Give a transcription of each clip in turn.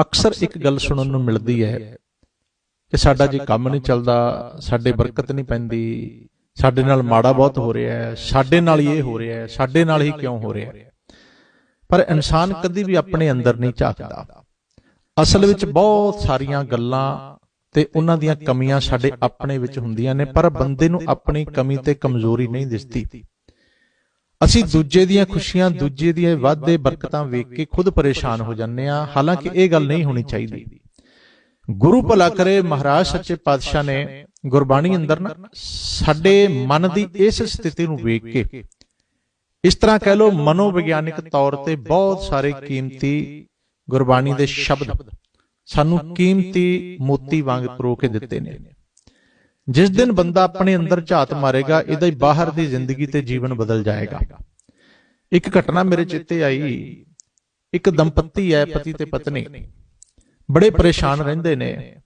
ਅਕਸਰ ਇੱਕ ਗੱਲ ਸੁਣਨ ਨੂੰ ਮਿਲਦੀ ਹੈ ਕਿ ਸਾਡਾ ਜੀ ਕੰਮ ਨਹੀਂ ਚੱਲਦਾ ਸਾਡੇ ਬਰਕਤ ਨਹੀਂ ਪੈਂਦੀ ਸਾਡੇ ਨਾਲ ਮਾੜਾ ਬਹੁਤ ਹੋ ਰਿਹਾ ਹੈ ਸਾਡੇ ਨਾਲ ਹੀ ਇਹ ਹੋ ਰਿਹਾ ਹੈ ਸਾਡੇ ਨਾਲ ਹੀ ਕਿਉਂ ਹੋ ਰਿਹਾ ਹੈ? ਪਰ ਇਨਸਾਨ ਕਦੀ ਵੀ ਆਪਣੇ ਅੰਦਰ ਨਹੀਂ ਝਾਕਦਾ। ਅਸਲ ਵਿੱਚ ਬਹੁਤ ਸਾਰੀਆਂ ਗੱਲਾਂ ਤੇ ਉਹਨਾਂ ਦੀਆਂ ਕਮੀਆਂ ਸਾਡੇ ਆਪਣੇ ਵਿੱਚ ਹੁੰਦੀਆਂ ਨੇ ਪਰ ਬੰਦੇ ਨੂੰ ਆਪਣੀ ਕਮੀ ਤੇ ਕਮਜ਼ੋਰੀ ਨਹੀਂ ਦਿਸਦੀ। ਅਸੀਂ ਦੂਜੇ ਦੀਆਂ ਖੁਸ਼ੀਆਂ, ਦੂਜੇ ਦੀਆਂ ਵਾਧੇ ਬਰਕਤਾਂ ਵੇਖ ਕੇ ਖੁਦ ਪਰੇਸ਼ਾਨ ਹੋ ਜਾਂਦੇ ਆ ਹਾਲਾਂਕਿ ਇਹ ਗੱਲ ਨਹੀਂ ਹੋਣੀ ਚਾਹੀਦੀ। ਗੁਰੂ ਭਲਾ ਕਰੇ, ਮਹਾਰਾਜ ਸੱਚੇ ਪਾਤਸ਼ਾਹ ਨੇ ਗੁਰਬਾਣੀ ਅੰਦਰ ਨਾ ਸਾਡੇ ਮਨ ਦੀ ਇਸ ਸਥਿਤੀ ਨੂੰ ਵੇਖ ਕੇ ਇਸ ਤਰ੍ਹਾਂ ਕਹਿ ਲਓ, ਮਨੋਵਿਗਿਆਨਿਕ ਤੌਰ ਤੇ ਬਹੁਤ ਸਾਰੇ ਕੀਮਤੀ ਗੁਰਬਾਣੀ ਦੇ ਸ਼ਬਦ ਸਾਨੂੰ ਕੀਮਤੀ ਮੋਤੀ ਵਾਂਗ ਪਰੋ ਕੇ ਦਿੱਤੇ ਨੇ। ਜਿਸ ਦਿਨ ਬੰਦਾ ਆਪਣੇ ਅੰਦਰ ਝਾਤ ਮਾਰੇਗਾ ਇਹਦਾ ਹੀ ਬਾਹਰ ਦੀ ਜ਼ਿੰਦਗੀ ਤੇ ਜੀਵਨ ਬਦਲ ਜਾਏਗਾ। ਇੱਕ ਘਟਨਾ ਮੇਰੇ ਚਿੱਤੇ ਆਈ। ਇੱਕ ਦੰਪਤੀ ਹੈ ਪਤੀ ਤੇ ਪਤਨੀ। ਬੜੇ ਪਰੇਸ਼ਾਨ ਰਹਿੰਦੇ ਨੇ।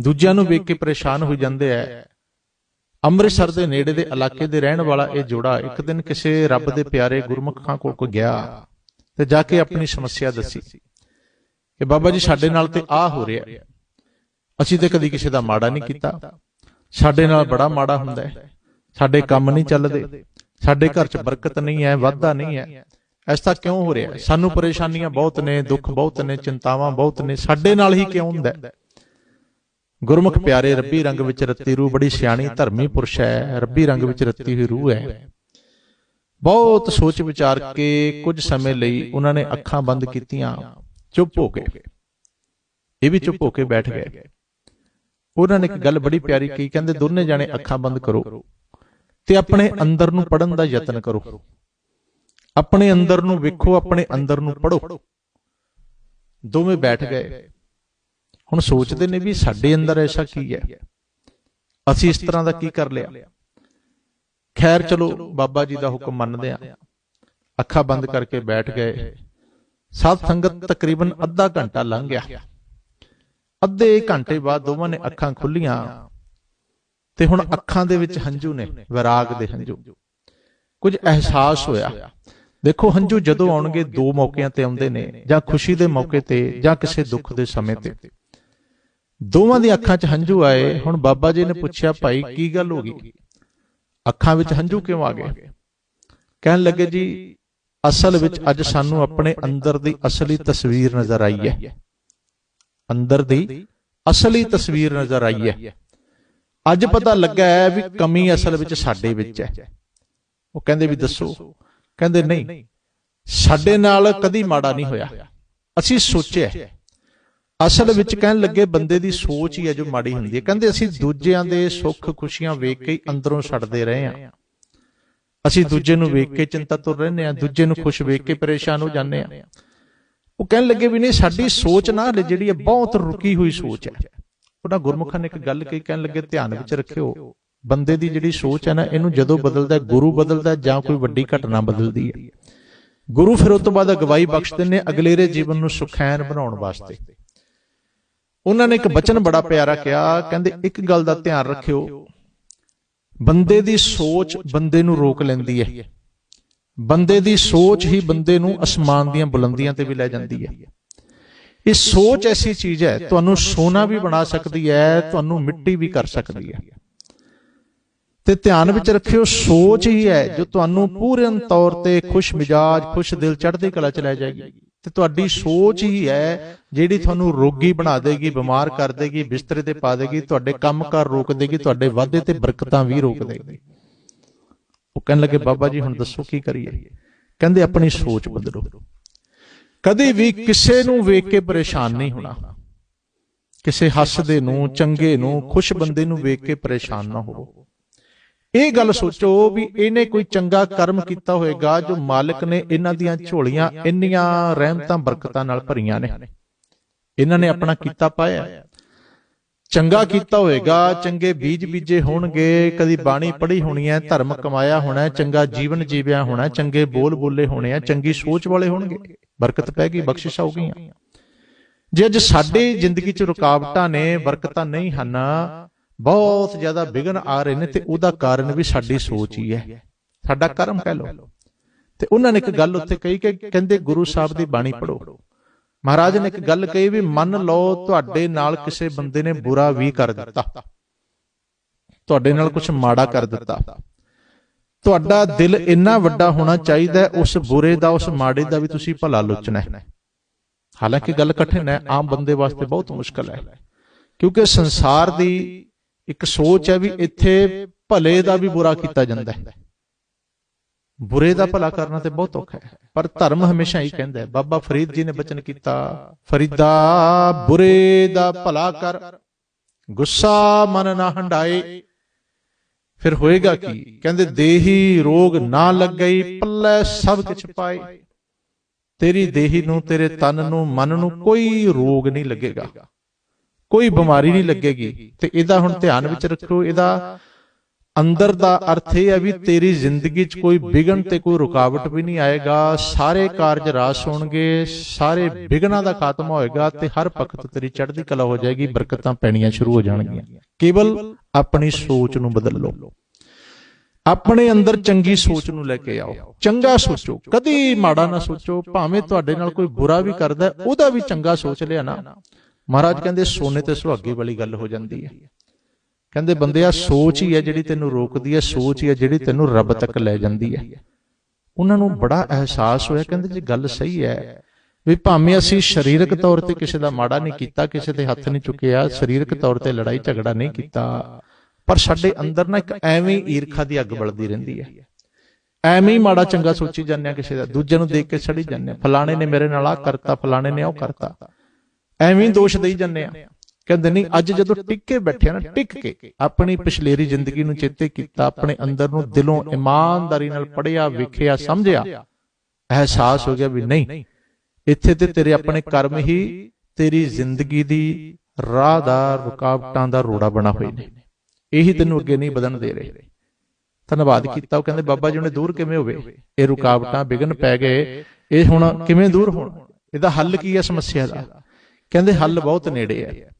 ਦੂਜਿਆਂ ਨੂੰ ਵੇਖ ਕੇ ਪਰੇਸ਼ਾਨ ਹੋ। ਜਾਂਦੇ ਐ ਅੰਮ੍ਰਿਤਸਰ ਦੇ ਨੇੜੇ ਦੇ ਇਲਾਕੇ ਦੇ ਰਹਿਣ ਵਾਲਾ ਇਹ ਜੋੜਾ ਇੱਕ ਦਿਨ ਕਿਸੇ ਰੱਬ ਦੇ ਪਿਆਰੇ ਗੁਰਮੁਖਾਂ ਕੋਲ ਕੋ ਗਿਆ ਤੇ ਜਾ ਕੇ ਆਪਣੀ ਸਮੱਸਿਆ ਦੱਸੀ ਕਿ ਬਾਬਾ ਜੀ ਸਾਡੇ ਨਾਲ ਤੇ ਆ ਹੋ ਰਿਹਾ। ਅਸੀਂ ਤੇ ਕਦੀ ਕਿਸੇ ਦਾ ਮਾੜਾ ਨਹੀਂ ਕੀਤਾ ਸਾਡੇ ਨਾਲ ਬੜਾ ਮਾੜਾ ਹੁੰਦਾ ਹੈ। ਸਾਡੇ ਕੰਮ ਨਹੀਂ ਚੱਲਦੇ। ਸਾਡੇ ਘਰ 'ਚ ਬਰਕਤ ਨਹੀਂ ਹੈ, ਵਾਧਾ ਨਹੀਂ ਹੈ। ਐਸਾ ਕਿਉਂ ਹੋ ਰਿਹਾ ਸਾਨੂੰ ਪਰੇਸ਼ਾਨੀਆਂ ਬਹੁਤ ਨੇ, ਦੁੱਖ ਬਹੁਤ ਨੇ, ਚਿੰਤਾਵਾਂ ਬਹੁਤ ਨੇ। ਸਾਡੇ ਨਾਲ ਹੀ ਕਿਉਂ ਹੁੰਦਾ ਗੁਰਮੁਖ ਪਿਆਰੇ, ਰੱਬੀ ਰੰਗ ਵਿੱਚ ਰੱਤੀ ਰੂਹ, ਬੜੀ ਸਿਆਣੀ ਧਰਮੀ ਪੁਰਸ਼ ਹੈ। ਰੱਬੀ ਰੰਗ ਵਿੱਚ ਰੱਤੀ ਹੋਈ ਰੂਹ ਹੈ। ਬਹੁਤ ਸੋਚ ਵਿਚਾਰ ਕੇ ਕੁਝ ਸਮੇਂ ਲਈ ਉਹਨਾਂ ਨੇ ਅੱਖਾਂ ਬੰਦ ਕੀਤੀਆਂ। ਚੁੱਪ ਹੋ ਗਏ। ਇਹ ਵੀ ਚੁੱਪ ਹੋ ਕੇ ਬੈਠ ਗਏ। ਉਹਨਾਂ ਨੇ ਇੱਕ ਗੱਲ ਬੜੀ ਪਿਆਰੀ ਕਹੀ, ਕਹਿੰਦੇ ਦੋਨੇ ਜਾਣੇ ਅੱਖਾਂ ਬੰਦ ਕਰੋ ਤੇ ਆਪਣੇ ਅੰਦਰ ਨੂੰ ਪੜਨ ਦਾ ਯਤਨ ਕਰੋ। ਆਪਣੇ ਅੰਦਰ ਨੂੰ ਵੇਖੋ, ਆਪਣੇ ਅੰਦਰ ਨੂੰ ਪੜੋ ਦੋਵੇਂ ਬੈਠ ਗਏ। ਹੁਣ ਸੋਚਦੇ ਨੇ ਵੀ ਸਾਡੇ ਅੰਦਰ ਐਸਾ ਕੀ ਹੈ? ਅਸੀਂ ਇਸ ਤਰ੍ਹਾਂ ਦਾ ਕੀ ਕਰ ਲਿਆ? ਖੈਰ, ਚਲੋ, ਬਾਬਾ ਜੀ ਦਾ ਹੁਕਮ ਮੰਨਦੇ ਆ ਅੱਖਾਂ ਬੰਦ ਕਰਕੇ ਬੈਠ ਗਏ। ਸਾਧ ਸੰਗਤ ਤਕਰੀਬਨ ਅੱਧਾ ਘੰਟਾ ਲੰਘ ਗਿਆ। ਅੱਧੇ ਘੰਟੇ ਬਾਅਦ ਦੋਵਾਂ ਨੇ ਅੱਖਾਂ ਖੁੱਲੀਆਂ ਤੇ ਹੁਣ ਅੱਖਾਂ ਦੇ ਵਿੱਚ ਹੰਝੂ ਨੇ, ਵਿਰਾਗ ਦੇ ਹੰਝੂ। ਕੁਝ ਅਹਿਸਾਸ ਹੋਇਆ। ਦੇਖੋ, ਹੰਝੂ ਜਦੋਂ ਆਉਣਗੇ, ਦੋ ਮੌਕਿਆਂ ਤੇ ਆਉਂਦੇ ਨੇ, ਜਾਂ ਖੁਸ਼ੀ ਦੇ ਮੌਕੇ ਤੇ, ਜਾਂ ਕਿਸੇ ਦੁੱਖ ਦੇ ਸਮੇਂ ਤੇ। ਦੋਵਾਂ ਦੀ ਅੱਖਾਂ 'ਚ ਹੰਝੂ ਆਏ। ਹੁਣ ਬਾਬਾ ਜੀ ਨੇ ਪੁੱਛਿਆ, ਭਾਈ, ਕੀ ਗੱਲ ਹੋ ਗਈ? ਅੱਖਾਂ ਵਿੱਚ ਹੰਝੂ ਕਿਉਂ ਆ ਗਏ? ਕਹਿਣ ਲੱਗੇ, ਜੀ, ਅਸਲ ਵਿੱਚ ਅੱਜ ਸਾਨੂੰ ਆਪਣੇ ਅੰਦਰ ਦੀ ਅਸਲੀ ਤਸਵੀਰ ਨਜ਼ਰ ਆਈ ਹੈ। ਅੰਦਰ ਦੀ ਅਸਲੀ ਤਸਵੀਰ ਨਜ਼ਰ ਆਈ ਹੈ। ਅੱਜ ਪਤਾ ਲੱਗਾ ਹੈ ਵੀ ਕਮੀ ਅਸਲ ਵਿੱਚ ਸਾਡੇ ਵਿੱਚ ਹੈ। ਉਹ ਕਹਿੰਦੇ ਵੀ ਦੱਸੋ। ਕਹਿੰਦੇ ਨਹੀਂ ਸਾਡੇ ਨਾਲ ਕਦੀ ਮਾੜਾ ਨਹੀਂ ਹੋਇਆ। ਅਸੀਂ ਸੋਚਿਆ ਅਸਲ ਵਿੱਚ ਕਹਿਣ ਲੱਗੇ ਬੰਦੇ ਦੀ ਸੋਚ ਹੀ ਹੈ ਜੋ ਮਾੜੀ ਹੁੰਦੀ ਹੈ। ਕਹਿੰਦੇ ਅਸੀਂ ਦੂਜਿਆਂ ਦੇ ਸੁੱਖ ਖੁਸ਼ੀਆਂ ਵੇਖ ਕੇ ਹੀ ਅੰਦਰੋਂ ਛੱਡਦੇ ਰਹੇ ਹਾਂ। ਅਸੀਂ ਦੂਜੇ ਨੂੰ ਵੇਖ ਕੇ ਚਿੰਤਾ ਤੁਰ ਰਹਿੰਦੇ ਆ ਦੂਜੇ ਨੂੰ ਖੁਸ਼ ਵੇਖ ਕੇ ਪਰੇਸ਼ਾਨ ਹੋ ਜਾਂਦੇ ਆ ਉਹ ਕਹਿਣ ਲੱਗੇ ਵੀ ਨਹੀਂ ਸਾਡੀ ਸੋਚ ਨਾ ਜਿਹੜੀ ਹੈ ਬਹੁਤ ਰੁਕੀ ਹੋਈ ਸੋਚ ਹੈ। ਉਹਨਾਂ ਗੁਰਮੁਖਾਂ ਨੇ ਇੱਕ ਗੱਲ ਕਹੀ ਕਹਿਣ ਲੱਗੇ ਧਿਆਨ ਵਿੱਚ ਰੱਖਿਓ ਬੰਦੇ ਦੀ ਜਿਹੜੀ ਸੋਚ ਹੈ ਨਾ ਇਹਨੂੰ ਜਦੋਂ ਬਦਲਦਾ ਗੁਰੂ ਬਦਲਦਾ ਜਾਂ ਕੋਈ ਵੱਡੀ ਘਟਨਾ ਬਦਲਦੀ ਹੈ। ਗੁਰੂ ਫਿਰ ਉਸ ਤੋਂ ਬਾਅਦ ਅਗਵਾਈ ਬਖਸ਼ਦੇ ਨੇ ਅਗਲੇਰੇ ਜੀਵਨ ਨੂੰ ਸੁਖੈਨ ਬਣਾਉਣ ਵਾਸਤੇ। ਉਹਨਾਂ ਨੇ ਇੱਕ ਬਚਨ ਬੜਾ ਪਿਆਰਾ ਕਿਹਾ ਕਹਿੰਦੇ ਇੱਕ ਗੱਲ ਦਾ ਧਿਆਨ ਰੱਖਿਓ ਬੰਦੇ ਦੀ ਸੋਚ ਬੰਦੇ ਨੂੰ ਰੋਕ ਲੈਂਦੀ ਹੈ। ਬੰਦੇ ਦੀ ਸੋਚ ਹੀ ਬੰਦੇ ਨੂੰ ਅਸਮਾਨ ਦੀਆਂ ਬੁਲੰਦੀਆਂ ਤੇ ਵੀ ਲੈ ਜਾਂਦੀ ਹੈ। ਇਹ ਸੋਚ ਐਸੀ ਚੀਜ਼ ਹੈ, ਤੁਹਾਨੂੰ ਸੋਨਾ ਵੀ ਬਣਾ ਸਕਦੀ ਹੈ, ਤੁਹਾਨੂੰ ਮਿੱਟੀ ਵੀ ਕਰ ਸਕਦੀ ਹੈ। ਤੇ ਧਿਆਨ ਵਿੱਚ ਰੱਖਿਓ, ਸੋਚ ਹੀ ਹੈ ਜੋ ਤੁਹਾਨੂੰ ਪੂਰਨ ਤੌਰ ਤੇ ਖੁਸ਼ ਮਿਜਾਜ, ਖੁਸ਼ ਦਿਲ ਚੜ੍ਹਦੀ ਕਲਾ ਚ ਲੈ ਜਾਏਗੀ। ਤੇ ਤੁਹਾਡੀ ਸੋਚ ਹੀ ਹੈ ਜਿਹੜੀ ਤੁਹਾਨੂੰ ਰੋਗੀ ਬਣਾ ਦੇਗੀ, ਬਿਮਾਰ ਕਰ ਦੇਗੀ, ਬਿਸਤਰੇ ਤੇ ਪਾ ਦੇਗੀ, ਤੁਹਾਡੇ ਕੰਮਕਾਰ ਰੋਕ ਦੇਗੀ, ਤੁਹਾਡੇ ਵਾਅਦੇ ਤੇ ਬਰਕਤਾਂ ਵੀ ਰੋਕ ਦੇਗੀ। ਕਹਿਣ ਲੱਗੇ ਬਾਬਾ ਜੀ ਹੁਣ ਦੱਸੋ ਕੀ ਕਰੀਏ? ਕਹਿੰਦੇ ਆਪਣੀ ਸੋਚ ਬਦਲੋ। ਕਦੇ ਵੀ ਕਿਸੇ ਨੂੰ ਵੇਖ ਕੇ ਪਰੇਸ਼ਾਨ ਨਹੀਂ ਹੋਣਾ। ਕਿਸੇ ਹੱਸਦੇ ਨੂੰ ਚੰਗੇ ਨੂੰ ਖੁਸ਼ ਬੰਦੇ ਨੂੰ ਵੇਖ ਕੇ ਪਰੇਸ਼ਾਨ ਨਾ ਹੋਵੋ। ਇਹ ਗੱਲ ਸੋਚੋ ਵੀ ਇਹਨੇ ਕੋਈ ਚੰਗਾ ਕਰਮ ਕੀਤਾ ਹੋਵੇਗਾ ਜੋ ਮਾਲਕ ਨੇ ਇਹਨਾਂ ਦੀਆਂ ਝੋਲੀਆਂ ਇੰਨੀਆਂ ਰਹਿਮਤਾਂ ਬਰਕਤਾਂ ਨਾਲ ਭਰੀਆਂ ਨੇ। ਇਹਨਾਂ ਨੇ ਆਪਣਾ ਕੀਤਾ ਪਾਇਆ। ਚੰਗਾ ਕੀਤਾ ਹੋਏਗਾ ਚੰਗੇ ਬੀਜ ਬੀਜੇ ਹੋਣਗੇ, ਕਦੀ ਬਾਣੀ ਪੜ੍ਹੀ ਹੋਣੀ ਹੈ, ਧਰਮ ਕਮਾਇਆ ਹੋਣਾ ਚੰਗਾ ਜੀਵਨ ਜੀਵਿਆ ਹੋਣਾ ਚੰਗੇ ਬੋਲ ਬੋਲੇ ਹੋਣੇ ਆ ਚੰਗੀ ਸੋਚ ਵਾਲੇ ਹੋਣਗੇ, ਬਰਕਤ ਪੈ ਗਈ, ਬਖਸ਼ਿਸ਼ ਆਉਗੀਆਂ ਜੇ ਅੱਜ ਸਾਡੀ ਜ਼ਿੰਦਗੀ 'ਚ ਰੁਕਾਵਟਾਂ ਨੇ, ਬਰਕਤਾਂ ਨਹੀਂ ਹਨ, ਬਹੁਤ ਜ਼ਿਆਦਾ ਵਿਗਨ ਆ ਰਹੇ ਨੇ ਤੇ ਉਹਦਾ ਕਾਰਨ ਵੀ ਸਾਡੀ ਸੋਚ ਹੀ ਹੈ। ਸਾਡਾ ਕਰਮ ਕਹਿ ਲਓ। ਤੇ ਉਹਨਾਂ ਨੇ ਇੱਕ ਗੱਲ ਉੱਥੇ ਕਹੀ ਕਿ ਕਹਿੰਦੇ ਗੁਰੂ ਸਾਹਿਬ ਦੀ ਬਾਣੀ ਪੜੋ ਮਹਾਰਾਜ ਨੇ ਇੱਕ ਗੱਲ ਕਹੀ ਵੀ ਮੰਨ ਲਓ ਤੁਹਾਡੇ ਨਾਲ ਕਿਸੇ ਬੰਦੇ ਨੇ ਬੁਰਾ ਵੀ ਕਰ ਦਿੱਤਾ। ਤੁਹਾਡੇ ਨਾਲ ਕੁਝ ਮਾੜਾ ਕਰ ਦਿੱਤਾ। ਤੁਹਾਡਾ ਦਿਲ ਇੰਨਾ ਵੱਡਾ ਹੋਣਾ ਚਾਹੀਦਾ ਉਸ ਬੁਰੇ ਦਾ, ਉਸ ਮਾੜੇ ਦਾ ਵੀ ਤੁਸੀਂ ਭਲਾ ਲੋਚਣਾ ਹੈ। ਹਾਲਾਂਕਿ ਗੱਲ ਕਠਿਨ ਹੈ, ਆਮ ਬੰਦੇ ਵਾਸਤੇ ਬਹੁਤ ਮੁਸ਼ਕਲ ਹੈ। ਕਿਉਂਕਿ ਸੰਸਾਰ ਦੀ ਇੱਕ ਸੋਚ ਹੈ ਵੀ ਇੱਥੇ ਭਲੇ ਦਾ ਵੀ ਬੁਰਾ ਕੀਤਾ ਜਾਂਦਾ ਹੈ। ਬੁਰੇ ਦਾ ਭਲਾ ਕਰਨਾ ਤੇ ਬਹੁਤ ਔਖਾ ਹੈ। ਪਰ ਧਰਮ ਹਮੇਸ਼ਾ ਹੀ ਕਹਿੰਦਾ ਹੈ, ਬਾਬਾ ਫਰੀਦ ਜੀ ਨੇ ਬਚਨ ਕੀਤਾ, ਫਰੀਦਾ ਬੁਰੇ ਦਾ ਭਲਾ ਕਰ, ਗੁੱਸਾ ਮਨ ਨਾ ਹੰਡਾਏ। ਫਿਰ ਹੋਏਗਾ ਕੀ? ਕਹਿੰਦੇ, ਦੇਹੀ ਰੋਗ ਨਾ ਲੱਗਈ, ਪੱਲੇ ਸਭ ਕੁਝ ਪਾਏ ਤੇਰੀ ਦੇਹੀ ਨੂੰ, ਤੇਰੇ ਤਨ ਨੂੰ, ਮਨ ਨੂੰ ਕੋਈ ਰੋਗ ਨਹੀਂ ਲੱਗੇਗਾ। ਕੋਈ ਬਿਮਾਰੀ ਨਹੀਂ ਲੱਗੇਗੀ। ਤੇ ਇਹਦਾ ਹੁਣ ਧਿਆਨ ਵਿੱਚ ਰੱਖੋ ਇਹਦਾ ਅੰਦਰ ਦਾ ਅਰਥ ਇਹ ਹੈ ਵੀ ਤੇਰੀ ਜ਼ਿੰਦਗੀ 'ਚ ਕੋਈ ਵਿਗਨ ਤੇ ਕੋਈ ਰੁਕਾਵਟ ਵੀ ਨਹੀਂ ਆਏਗਾ, ਸਾਰੇ ਕਾਰਜ ਰਾਸ ਹੋਣਗੇ, ਸਾਰੇ ਵਿਗਨਾਂ ਦਾ ਖਾਤਮਾ ਹੋਏਗਾ ਤੇ ਹਰ ਪੱਖ ਤੇਰੀ ਚੜ੍ਹਦੀ ਕਲਾ ਹੋ ਜਾਏਗੀ, ਬਰਕਤਾਂ ਪੈਣੀਆਂ ਸ਼ੁਰੂ ਹੋ ਜਾਣਗੀਆਂ। ਕੇਵਲ ਆਪਣੀ ਸੋਚ ਨੂੰ ਬਦਲ। ਲਓ ਆਪਣੇ ਅੰਦਰ ਚੰਗੀ ਸੋਚ ਨੂੰ ਲੈ ਕੇ ਆਓ। ਚੰਗਾ ਸੋਚੋ। ਕਦੀ ਮਾੜਾ ਨਾ ਸੋਚੋ, ਭਾਵੇਂ ਤੁਹਾਡੇ ਨਾਲ ਕੋਈ ਬੁਰਾ ਵੀ ਕਰਦਾ, ਉਹਦਾ ਵੀ ਚੰਗਾ ਸੋਚ ਲਿਆ ਨਾ। ਮਹਾਰਾਜ ਕਹਿੰਦੇ, ਸੋਨੇ ਤੇ ਸੁਹਾਗੇ ਵਾਲੀ ਗੱਲ ਹੋ ਜਾਂਦੀ ਹੈ। ਕਹਿੰਦੇ ਬੰਦਿਆ ਸੋਚ ਹੀ ਹੈ ਜਿਹੜੀ ਤੈਨੂੰ ਰੋਕਦੀ ਹੈ ਸੋਚ ਹੀ ਹੈ ਜਿਹੜੀ ਤੈਨੂੰ ਰੱਬ ਤੱਕ ਲੈ ਜਾਂਦੀ ਹੈ। ਉਹਨਾਂ ਨੂੰ ਬੜਾ ਅਹਿਸਾਸ ਹੋਇਆ ਕਹਿੰਦੇ ਜੀ ਗੱਲ ਸਹੀ ਹੈ। ਵੀ ਭਾਵੇਂ ਅਸੀਂ ਸਰੀਰਕ ਤੌਰ ਤੇ ਕਿਸੇ ਦਾ ਮਾੜਾ ਨਹੀਂ ਕੀਤਾ ਕਿਸੇ ਤੇ ਹੱਥ ਨਹੀਂ ਚੁੱਕਿਆ ਸਰੀਰਕ ਤੌਰ ਤੇ ਲੜਾਈ ਝਗੜਾ ਨਹੀਂ ਕੀਤਾ। ਪਰ ਸਾਡੇ ਅੰਦਰ ਨਾ ਇੱਕ ਐਵੇਂ ਈਰਖਾ ਦੀ ਅੱਗ ਬਲਦੀ ਰਹਿੰਦੀ ਹੈ। ਐਵੇਂ ਹੀ ਮਾੜਾ ਚੰਗਾ ਸੋਚੀ ਜਾਂਦੇ ਆ ਕਿਸੇ ਦਾ ਦੂਜੇ ਨੂੰ ਦੇਖ ਕੇ ਛੜੀ ਜਾਂਦੇ ਆ ਫਲਾਣੇ ਨੇ ਮੇਰੇ ਨਾਲ ਆ ਕਰਤਾ ਫਲਾਣੇ ਨੇ ਉਹ ਕਰਤਾ ਐਵੇਂ ਦੋਸ਼ ਦੇਈ ਜਾਂਦੇ ਆ ਕਹਿੰਦੇ ਨਹੀਂ ਅੱਜ ਜਦੋਂ ਟਿਕ ਕੇ ਬੈਠੇ ਨਾ ਟਿਕ ਕੇ ਆਪਣੀ ਪਿਛਲੇਰੀ ਜ਼ਿੰਦਗੀ ਨੂੰ ਚੇਤੇ ਕੀਤਾ ਆਪਣੇ ਅੰਦਰ ਨੂੰ ਦਿਲੋਂ ਇਮਾਨਦਾਰੀ ਨਾਲ ਪੜਿਆ ਵੇਖਿਆ ਸਮਝਿਆ। ਅਹਿਸਾਸ ਹੋ ਗਿਆ ਵੀ ਨਹੀਂ ਇੱਥੇ ਤੇ ਤੇਰੇ ਆਪਣੇ ਕਰਮ ਹੀ ਤੇਰੀ ਜ਼ਿੰਦਗੀ ਦੀ ਰਾਹ ਦਾ ਰੁਕਾਵਟਾਂ ਦਾ ਰੋੜਾ ਬਣਾ ਹੋਏ ਨੇ। ਇਹੀ ਤੈਨੂੰ ਅੱਗੇ ਨਹੀਂ ਵਧਣ ਦੇ ਰਹੇ। ਧੰਨਵਾਦ ਕੀਤਾ ਉਹ ਕਹਿੰਦੇ ਬਾਬਾ ਜੀ ਨੇ ਦੂਰ ਕਿਵੇਂ ਹੋਵੇ? ਇਹ ਰੁਕਾਵਟਾਂ ਵਿਗਨ ਪੈ ਗਏ। ਇਹ ਹੁਣ ਕਿਵੇਂ ਦੂਰ ਹੋਣ? ਇਹਦਾ ਹੱਲ ਕੀ ਹੈ ਸਮੱਸਿਆ ਦਾ? ਕਹਿੰਦੇ ਹੱਲ ਬਹੁਤ ਨੇੜੇ ਹੈ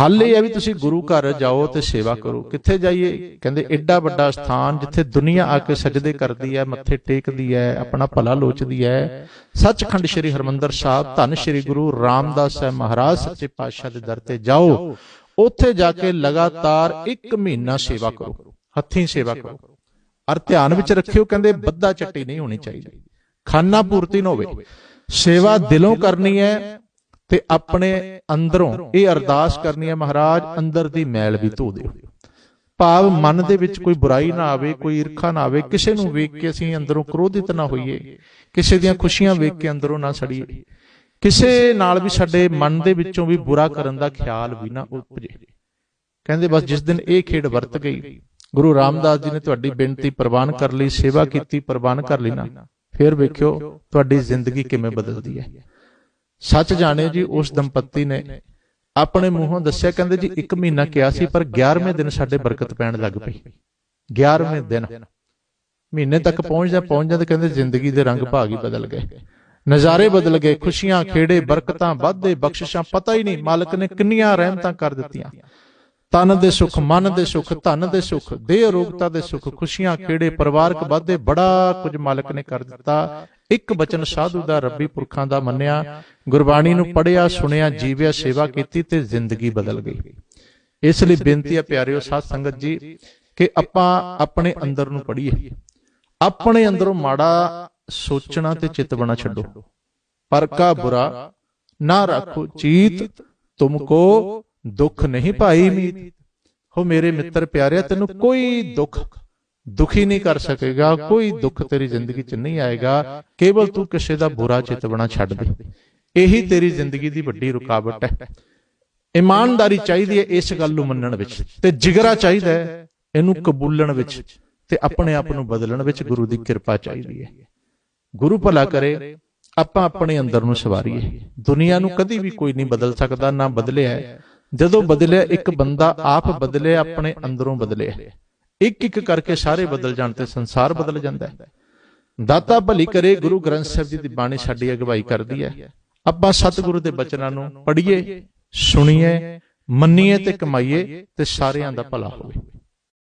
ਹੱਲ ਇਹ ਹੈ ਵੀ ਤੁਸੀਂ ਗੁਰੂ ਘਰ ਜਾਓ ਤੇ ਸੇਵਾ ਕਰੋ। ਕਿੱਥੇ ਜਾਈਏ? ਕਹਿੰਦੇ ਐਡਾ ਵੱਡਾ ਸਥਾਨ ਜਿੱਥੇ ਦੁਨੀਆ ਆ ਕੇ ਸਜਦੇ ਕਰਦੀ ਹੈ ਮੱਥੇ ਟੇਕਦੀ ਹੈ ਆਪਣਾ ਭਲਾ ਲੋਚਦੀ ਹੈ ਸੱਚਖੰਡ ਸ੍ਰੀ ਹਰਮੰਦਰ ਸਾਹਿਬ, ਧੰਨ ਸ੍ਰੀ ਗੁਰੂ ਰਾਮਦਾਸ ਸਾਹਿਬ ਮਹਾਰਾਜ, ਸੱਚੇ ਪਾਤਸ਼ਾਹ ਦੇ ਦਰ ਤੇ ਜਾਓ। ਉੱਥੇ ਜਾ ਕੇ ਲਗਾਤਾਰ 1 ਮਹੀਨਾ ਸੇਵਾ ਕਰੋ। ਹੱਥੀਂ ਸੇਵਾ ਕਰੋ। ਅਰ ਧਿਆਨ ਵਿੱਚ ਰੱਖਿਓ, ਕਹਿੰਦੇ ਬੱਦਾ ਚੱਟੀ ਨਹੀਂ ਹੋਣੀ ਚਾਹੀਦੀ। ਖਾਨਾ ਪੂਰਤੀ ਨਾ ਹੋਵੇ। ਸੇਵਾ ਦਿਲੋਂ ਕਰਨੀ ਹੈ ਤੇ ਆਪਣੇ ਅੰਦਰੋਂ ਇਹ ਅਰਦਾਸ ਕਰਨੀ ਹੈ ਮਹਾਰਾਜ ਅੰਦਰ ਦੀ ਮੈਲ ਵੀ ਧੋ ਦਿਓ। ਭਾਵ ਮਨ ਦੇ ਵਿੱਚ ਕੋਈ ਬੁਰਾਈ ਨਾ ਆਵੇ ਕੋਈ ਈਰਖਾ ਨਾ ਆਵੇ ਕਿਸੇ ਨੂੰ ਵੇਖ ਕੇ ਅਸੀਂ ਅੰਦਰੋਂ ਕ੍ਰੋਧਿਤ ਨਾ ਹੋਈਏ ਕਿਸੇ ਦੀਆਂ ਖੁਸ਼ੀਆਂ ਵੇਖ ਕੇ ਅੰਦਰੋਂ ਨਾ ਸੜੀਏ। ਕਿਸੇ ਨਾਲ ਵੀ ਸਾਡੇ ਮਨ ਦੇ ਵਿੱਚੋਂ ਵੀ ਬੁਰਾ ਕਰਨ ਦਾ ਖਿਆਲ ਵੀ ਨਾ ਉਪਜੇ। ਕਹਿੰਦੇ ਬਸ ਜਿਸ ਦਿਨ ਇਹ ਖੇਡ ਵਰਤ ਗਈ ਗੁਰੂ ਰਾਮਦਾਸ ਜੀ ਨੇ ਤੁਹਾਡੀ ਬੇਨਤੀ ਪ੍ਰਵਾਨ ਕਰ ਲਈ ਸੇਵਾ ਕੀਤੀ ਪ੍ਰਵਾਨ ਕਰ ਲਈ ਨਾ। ਫਿਰ ਵੇਖਿਓ ਤੁਹਾਡੀ ਜ਼ਿੰਦਗੀ ਕਿਵੇਂ ਬਦਲਦੀ ਹੈ। ਸੱਚ ਜਾਣੇ ਜੀ, ਉਸ ਦੰਪਤੀ ਨੇ ਆਪਣੇ ਮੂੰਹੋਂ ਦੱਸਿਆ, ਕਹਿੰਦੇ ਜੀ 1 ਮਹੀਨਾ ਕਿਹਾ ਸੀ, ਪਰ 11ਵੇਂ ਦਿਨ ਸਾਡੇ ਬਰਕਤ ਪੈਣ ਲੱਗ ਪਈ। 11ਵੇਂ ਦਿਨ। ਮਹੀਨੇ ਤੱਕ ਪਹੁੰਚਦਾ ਪਹੁੰਚਦਾ ਤੇ ਕਹਿੰਦੇ ਜ਼ਿੰਦਗੀ ਦੇ ਰੰਗ ਭਾਗ ਹੀ ਬਦਲ ਗਏ। ਨਜ਼ਾਰੇ ਬਦਲ ਗਏ, ਖੁਸ਼ੀਆਂ, ਖੇੜੇ, ਬਰਕਤਾਂ, ਵਾਧੇ, ਬਖਸ਼ਿਸ਼ਾਂ, ਪਤਾ ਹੀ ਨਹੀਂ ਮਾਲਕ ਨੇ ਕਿੰਨੀਆਂ ਰਹਿਮਤਾਂ ਕਰ ਦਿੱਤੀਆਂ। ਤਨ ਦੇ ਸੁਖ, ਮਨ ਦੇ ਸੁਖ, ਧਨ ਦੇ ਸੁਖ, ਦੇਹ, ਰੋਗਤਾ ਦੇ ਸੁਖ, ਖੁਸ਼ੀਆਂ, ਖੇੜੇ, ਪਰਿਵਾਰਕ ਵਾਧੇ, ਬੜਾ ਕੁਝ ਮਾਲਕ ਨੇ ਕਰ ਦਿੱਤਾ। ਇੱਕ ਬਚਨ ਸਾਧੂ ਦਾ ਰੱਬੀ ਪੁਰਖਾਂ ਦਾ ਮੰਨਿਆ, ਗੁਰਬਾਣੀ ਨੂੰ ਪੜਿਆ ਸੁਣਿਆ, ਜੀਵਿਆ, ਸੇਵਾ ਕੀਤੀ ਤੇ ਜ਼ਿੰਦਗੀ ਬਦਲ ਗਈ। ਇਸ ਲਈ ਬੇਨਤੀ ਹੈ ਪਿਆਰਿਓ, ਸਾਧ ਸੰਗਤ ਜੀ, ਕਿ ਆਪਾਂ ਆਪਣੇ ਅੰਦਰ ਨੂੰ ਪੜੀਏ ਆਪਣੇ ਅੰਦਰੋਂ ਮਾੜਾ ਸੋਚਣਾ ਤੇ ਚਿਤ ਬਣਾ ਛੱਡੋ। ਪਰ ਕਾ ਬੁਰਾ ਨਾ ਰੱਖੋ, ਚੀਤ ਤੁਮਕੋ ਦੁੱਖ ਨਹੀਂ ਭਾਈ ਮੀਤ। ਹੋ ਮੇਰੇ ਮਿੱਤਰ ਪਿਆਰਿਆ ਤੈਨੂੰ ਕੋਈ ਦੁੱਖ ਦੁਖੀ ਨਹੀਂ ਕਰ ਸਕੇਗਾ ਕੋਈ ਦੁੱਖ ਤੇਰੀ ਜ਼ਿੰਦਗੀ 'ਚ ਨਹੀਂ ਆਏਗਾ ਕੇਵਲ ਤੂੰ ਕਿਸੇ ਦਾ ਬੁਰਾ ਚਿੱਤ ਬਣਾ ਛੱਡ ਦੇ। ਇਹੀ ਤੇਰੀ ਜ਼ਿੰਦਗੀ ਦੀ ਵੱਡੀ ਰੁਕਾਵਟ ਹੈ। ਇਮਾਨਦਾਰੀ ਚਾਹੀਦੀ ਹੈ ਇਸ ਗੱਲ ਨੂੰ ਮੰਨਣ ਵਿੱਚ ਤੇ ਜਿਗਰਾ ਚਾਹੀਦਾ ਹੈ ਇਹਨੂੰ ਕਬੂਲਣ ਵਿੱਚ ਤੇ ਆਪਣੇ ਆਪ ਨੂੰ ਬਦਲਣ ਵਿੱਚ ਗੁਰੂ ਦੀ ਕਿਰਪਾ ਚਾਹੀਦੀ ਹੈ। ਗੁਰੂ ਭਲਾ ਕਰੇ ਆਪਾਂ ਆਪਣੇ ਅੰਦਰ ਨੂੰ ਸਵਾਰੀਏ। ਦੁਨੀਆ ਨੂੰ ਕਦੀ ਵੀ ਕੋਈ ਨਹੀਂ ਬਦਲ ਸਕਦਾ ਨਾ ਬਦਲਿਆ ਹੈ। ਜਦੋਂ ਬਦਲਿਆ, ਇੱਕ ਬੰਦਾ ਆਪ ਬਦਲਿਆ, ਆਪਣੇ ਅੰਦਰੋਂ ਬਦਲਿਆ। ਇੱਕ ਇੱਕ ਕਰਕੇ ਸਾਰੇ ਬਦਲ ਜਾਣ ਤੇ ਸੰਸਾਰ ਬਦਲ ਜਾਂਦਾ ਹੈ। ਦਾਤਾ ਭਲੀ ਕਰੇ, ਗੁਰੂ ਗ੍ਰੰਥ ਸਾਹਿਬ ਜੀ ਦੀ ਬਾਣੀ ਸਾਡੀ ਅਗਵਾਈ ਕਰਦੀ ਹੈ। ਆਪਾਂ ਸਤਿਗੁਰੂ ਦੇ ਬਚਨਾਂ ਨੂੰ ਪੜ੍ਹੀਏ, ਸੁਣੀਏ, ਮੰਨੀਏ ਤੇ ਕਮਾਈਏ ਤੇ ਸਾਰਿਆਂ ਦਾ ਭਲਾ ਹੋਵੇ।